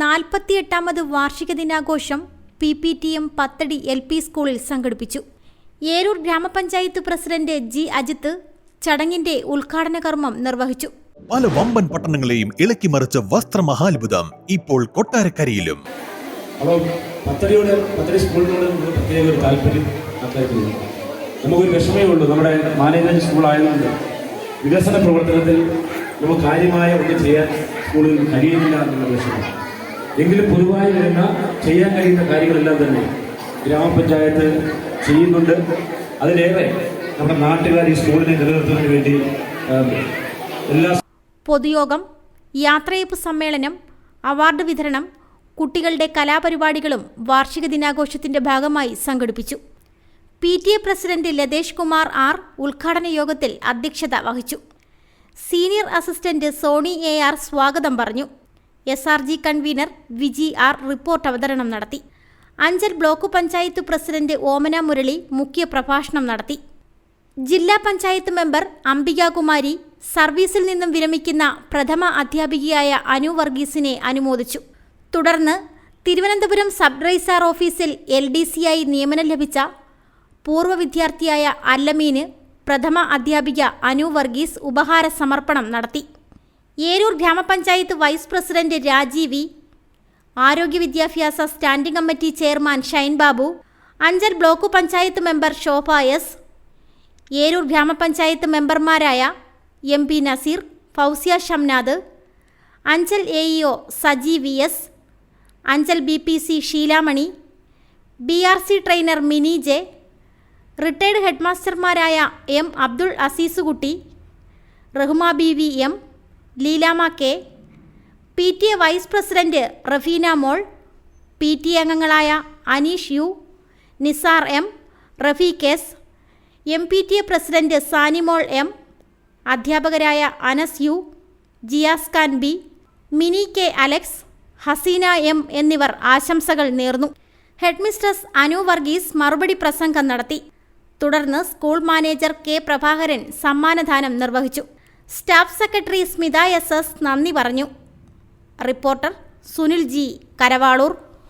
നാൽപ്പത്തിയെട്ടാമത് വാർഷിക ദിനാഘോഷം P P T M പത്തടി L P സ്കൂളിൽ സംഘടിപ്പിച്ചു. ഏരൂർ ഗ്രാമപഞ്ചായത്ത് പ്രസിഡന്റ് ജി അജിത്ത് ചടങ്ങിന്റെ ഉദ്ഘാടന കർമ്മം നിർവഹിച്ചു. പല വമ്പൻ പട്ടണങ്ങളെയും ഇളക്കി മറിച്ച വസ്ത്രമഹാത്ഭുതം ഇപ്പോൾ കൊട്ടാരക്കരയിലും. അപ്പോൾ പത്തടിയോട് പത്തടി സ്കൂളിനോട് പ്രത്യേക ഒരു താല്പര്യം നമുക്കൊരു വിഷമേ ഉള്ളൂ. നമ്മുടെ മാനേജ്മെന്റ് സ്കൂളായതുകൊണ്ട് വികസന പ്രവർത്തനത്തിൽ നമുക്ക് കാര്യമായ ഒന്നും ചെയ്യാൻ സ്കൂളിൽ കഴിയുന്നില്ല എന്നുള്ള വിഷമം. എങ്കിലും പൊതുവായി വരുന്ന ചെയ്യാൻ കഴിയുന്ന കാര്യങ്ങളെല്ലാം തന്നെ ഗ്രാമപഞ്ചായത്ത് ചെയ്യുന്നുണ്ട്. അതിലേറെ നമ്മുടെ നാട്ടുകാർ ഈ സ്കൂളിനെ നിലനിർത്തുന്നതിന് വേണ്ടി എല്ലാ പൊതുയോഗം യാത്രയപ്പ് സമ്മേളനം അവാർഡ് വിതരണം കുട്ടികളുടെ കലാപരിപാടികളും വാർഷിക ദിനാഘോഷത്തിന്റെ ഭാഗമായി സംഘടിപ്പിച്ചു. P T A president Lathesh Kumar R ഉദ്ഘാടന യോഗത്തിൽ അധ്യക്ഷത വഹിച്ചു. Senior assistant Soni A R സ്വാഗതം പറഞ്ഞു. S R G convener Viji R report അവതരണം നടത്തി. അഞ്ചൽ ബ്ലോക്ക് പഞ്ചായത്ത് പ്രസിഡന്റ് ഓമന മുരളി മുഖ്യ പ്രഭാഷണം നടത്തി. ജില്ലാ പഞ്ചായത്ത് മെമ്പർ അംബികാകുമാരി സർവീസിൽ നിന്നും വിരമിക്കുന്ന പ്രഥമ അധ്യാപികയായ അനു വർഗീസിനെ അനുമോദിച്ചു. തുടർന്ന് തിരുവനന്തപുരം സബ് റൈസാർ ഓഫീസിൽ എൽ ഡി സിയായി നിയമനം ലഭിച്ച പൂർവ വിദ്യാർത്ഥിയായ അല്ലമീന് പ്രഥമ അധ്യാപിക അനു വർഗീസ് ഉപഹാര സമർപ്പണം നടത്തി. ഏരൂർ ഗ്രാമപഞ്ചായത്ത് വൈസ് പ്രസിഡന്റ് രാജീവ് ആരോഗ്യ വിദ്യാഭ്യാസ standing committee chairman Shine Babu Anchal block panchayat member Shobha S Eroor grama panchayat മെമ്പർമാരായ M P Naseer Fousiya Shamnad Anchal A E O Saji V S Anchal B P C Sheelamani B R C trainer Mini J retired ഹെഡ്മാസ്റ്റർമാരായ M Abdul Azeezkutty Rahma B V M Leelama K P T A vice president Rafeena Mol P T A അംഗങ്ങളായ Aneesh U Nisar M Rafeeq S M P T A president Sanimol M അധ്യാപകരായ Anas U Jiyas Khan B Mini K Alex Haseena M എന്നിവർ ആശംസകൾ നേർന്നു. Headmistress Anu Varghese മറുപടി പ്രസംഗം നടത്തി. തുടർന്ന് school manager K Prabhakaran സമ്മാനദാനം നിർവഹിച്ചു. Staff secretary Smitha S S നന്ദി പറഞ്ഞു. Reporter Sunil G Karavaloor.